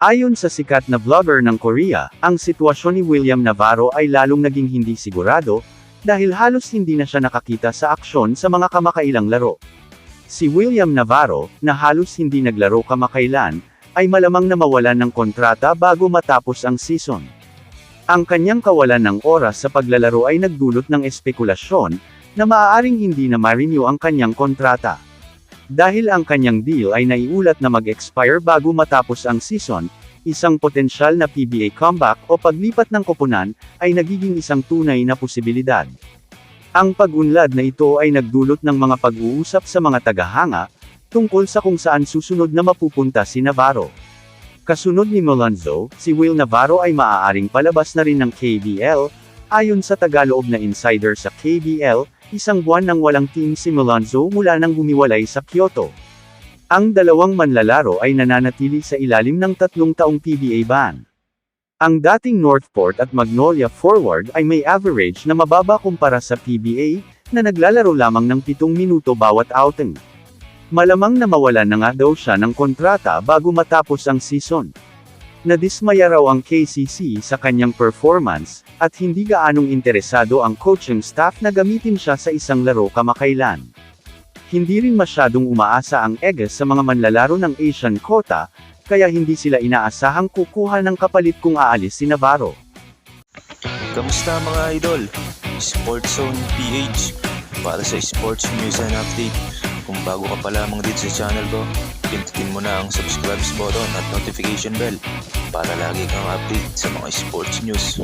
Ayon sa sikat na vlogger ng Korea, ang sitwasyon ni William Navarro ay lalong naging hindi sigurado, dahil halos hindi na siya nakakita sa aksyon sa mga kamakailang laro. Si William Navarro, na halos hindi naglaro kamakailan, ay malamang na mawalan ng kontrata bago matapos ang season. Ang kanyang kawalan ng oras sa paglalaro ay nagdulot ng espekulasyon, na maaaring hindi na ma-renew ang kanyang kontrata. Dahil ang kanyang deal ay naiulat na mag-expire bago matapos ang season, isang potensyal na PBA comeback o paglipat ng koponan, ay nagiging isang tunay na posibilidad. Ang pag-unlad na ito ay nagdulot ng mga pag-uusap sa mga tagahanga, tungkol sa kung saan susunod na mapupunta si Navarro. Kasunod ni Molonzo, si Will Navarro ay maaaring palabas na rin ng KBL, ayon sa Tagaloob na insider sa KBL, isang buwan nang walang team si Molonzo mula nang humiwalay sa Kyoto. Ang dalawang manlalaro ay nananatili sa ilalim ng tatlong taong PBA ban. Ang dating Northport at Magnolia forward ay may average na mababa kumpara sa PBA, na naglalaro lamang ng pitong minuto bawat outing. Malamang na mawalan na nga daw siya ng kontrata bago matapos ang season. Nadismaya raw ang KCC sa kanyang performance, at hindi gaanong interesado ang coaching staff na gamitin siya sa isang laro kamakailan. Hindi rin masyadong umaasa ang Eges sa mga manlalaro ng Asian quota, kaya hindi sila inaasahang kukuha ng kapalit kung aalis si Navarro. Kamusta mga idol? Sports Zone PH para sa sports news and update. Kung bago ka pa lamang dito sa channel ko, pindutin mo na ang subscribe button at notification bell para lagi kang update sa mga sports news.